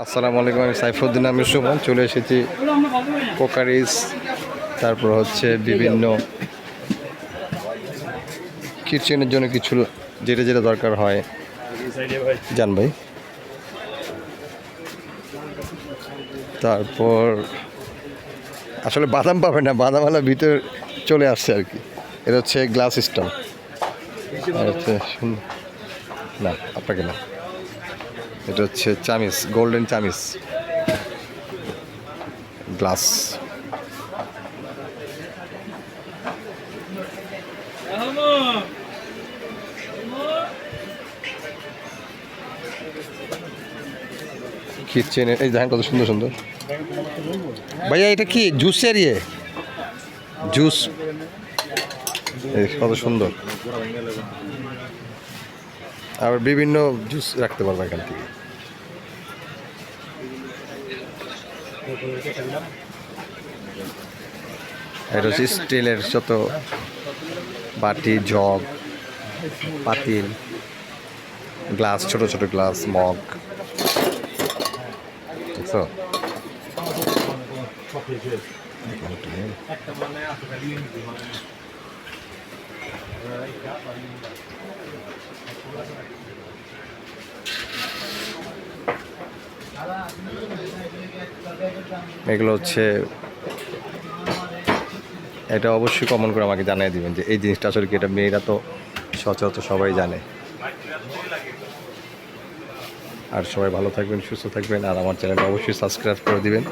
আসসালামু আলাইকুম, আমি সাইফুদ্দিন, আমি সুমন। চলে এসেছি কোকারিস তারপর হচ্ছে বিভিন্ন কিচেনের জন্য কিছু যেটা যেটা দরকার হয়। জান ভাই। তারপর আসলে বাদাম পাবে না, বাদামওয়ালা ভিতরে চলে আসছে আর কি। এটা হচ্ছে গ্লাস আর হচ্ছে না, আপনাকে না। এটা হচ্ছে চামিস, গোল্ডেন চামিস। গ্লাস। কিচেন এই দেখেন কত সুন্দর সুন্দর। ভাইয়া, এটা কি? জুসের ইয়ে? জুস। কত সুন্দর। আবার বিভিন্ন জুস রাখতে পারব এখান থেকে। এটা হচ্ছে স্টিলের যত বাটি, জগ, পাতিল, গ্লাস, ছোট ছোট গ্লাস, মগ। দেখছ? এগুলো হচ্ছে এটা অবশ্যই কমন করে আমাকে জানিয়ে দেবেন যে এই জিনিসটা আসলে কি এটা মেয়েরা তো সচরাচর সবাই জানে। আর সবাই ভালো থাকবেন, সুস্থ থাকবেন, আর আমার চ্যানেলটা অবশ্যই সাবস্ক্রাইব করে দিবেন।